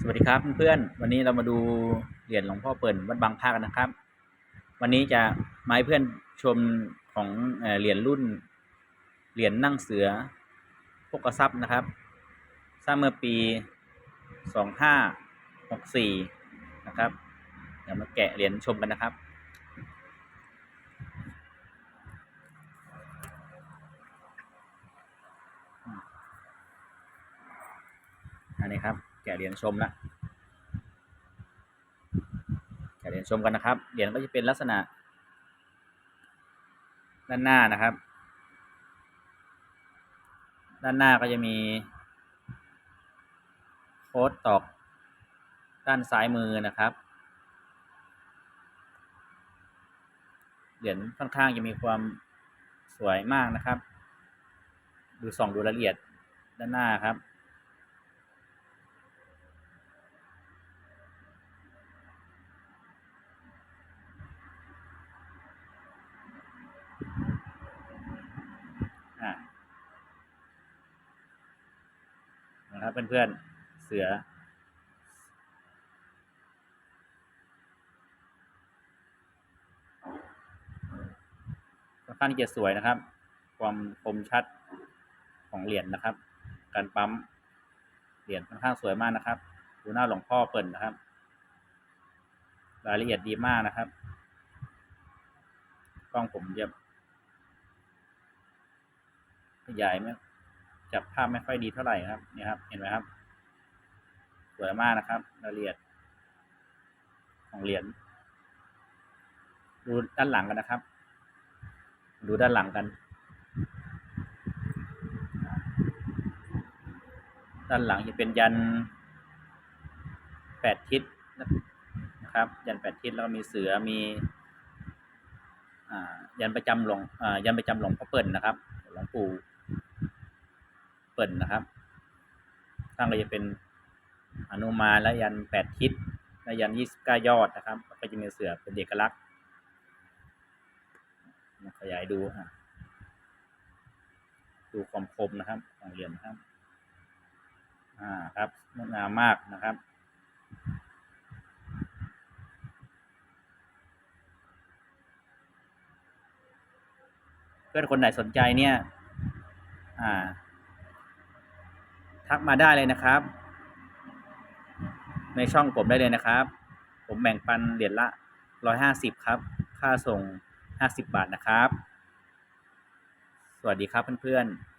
สวัสดีครับเพื่อนๆวันนี้เรามาดูเหรียญหลวงพ่อเปิ่นวัดบางพระกันนะครับ วันนี้จะมาให้เพื่อนชมของเอเหรียญรุ่นเหรียญนั่งเสือพกกระซับนะครับสร้างเมื่อปี2564นะครับเดี๋ยวมาแกะเหรียญชมกันนะครับอันนี้ครับ แกะเหรียญชมละแกะเหรียญชมกันนะครับ เหรียญก็จะเป็นลักษณะ ด้านหน้านะครับ ด้านหน้าก็จะมีโค้ดตอกด้านซ้ายมือนะครับ เหรียญค่อนข้างจะมีความสวยมากนะครับ ดูส่องดูละเอียดด้านหน้าครับ อะ นะครับเพื่อนๆเสือ ค่อนข้างจะสวยนะครับ ความคมชัดของเหรียญนะครับ การปั๊มเหรียญค่อนข้างสวยมากนะครับ ดูหน้าหลวงพ่อเปิ่นนะครับ รายละเอียดดีมากนะครับกล้องผมจะขยายไม่ จับภาพไม่ค่อยดีเท่าไหร่ครับนี่ครับ เห็นไหมครับ สวยมากนะครับรายละเอียด ของเหรียญดูด้านหลังกันนะครับ ดูด้านหลังกัน ด้านหลังจะเป็นยันแปดทิศนะครับ ยันแปดทิศแล้วก็มีเสือมีอ่ายันประจำหลวงอ่ายันประจำหลวงพ่อเปิ่นนะครับหลวงปู่ เปิ่นะครับ ข้างก็จะเป็นอนุมานและยันแปดทิศและยันยี่สิบเก้ายอดนะครับ ก็จะมีเสือเป็นเอกลักษณ์ขยายดูอะดูความคมนะครับของเหรียญนะครับ อ่าครับงดงามมากนะครับเพื่อนคนไหนสนใจเนี่ย อ่า ทักมาได้เลยนะครับ ในช่องผมได้เลยนะครับ ผมแบ่งปันเหรียญละร้อยห้าสิบครับ ค่าส่งห้าสิบบาทนะครับ สวัสดีครับเพื่อนๆ